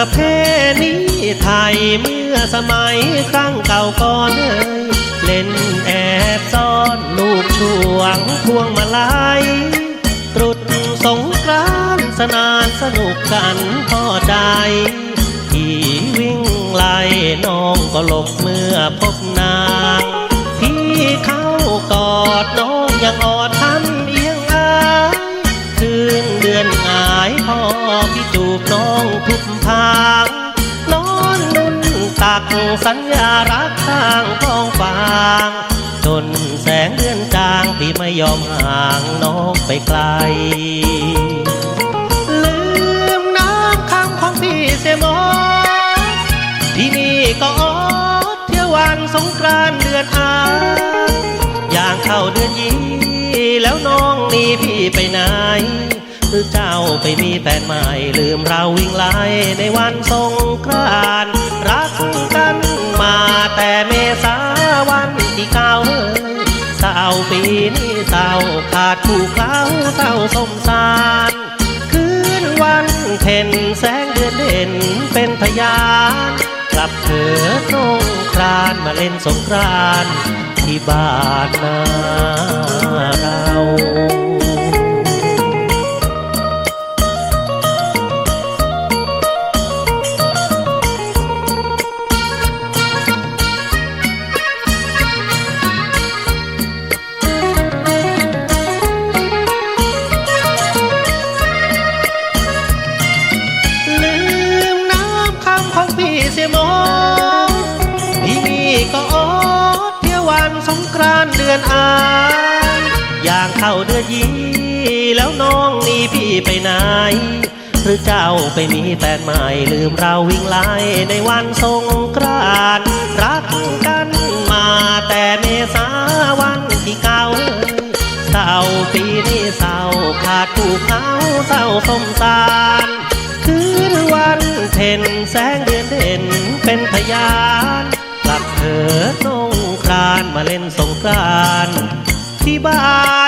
ประเพณีไทยเมื่อสมัยครั้งเก่าก่อนเอ่ยเล่นแอบซ่อนลูกช่วงพวงมาลัยตรุษสงกรานสนานสนุกกันพอใดที่วิ่งไล่น้องก็หลบเมื่อพบนาง พอพี่จูบน้องทุกทางนอนนุ่นตักสัญญารักข้างท้องฟางจนแสงเดือนจางพี่ไม่ยอมห่างน้องไปไกล ลืมน้ำคำของพี่เสียหมอที่นี่ก็ออดเที่ยววันสงกรานเดือนอาอย่างเข้าเดือนยีแล้วน้องนี่พี่ไปไหน รือเจ้าไปมีแฟนใหม่ลืมเราวิ่งไล่ในวันสงกรานต์รักกันมาแต่เมษาวันที่เก้าเศร้าปีนี้เศร้าขาดคู่เขาเศร้าสมสารคืนวันเพ็ญแสงเดือนเด่นเป็นพยานกลับเถิดสงกรานมาเล่นสงกรานต์ที่บ้านนาเรา มองพี่นี่ก็ออดเที่ยววันสงกรานเดือนอายอย่างเข้าเดือนยีแล้วน้องนี่พี่ไปไหน หรือเจ้าไปมีแฟนใหม่ลืมเราวิ่งไล่ในวันสงกรานรักกันมาแต่เมษาวันที่เก้าเศร้าปีนี้เศร้าขาดผู้เขาเศร้าสมสารคืนวันเพ็ญแสง นเด่นเป็นพยานกลับเถิดสงครานมาเล่นสงกรานที่บ้าน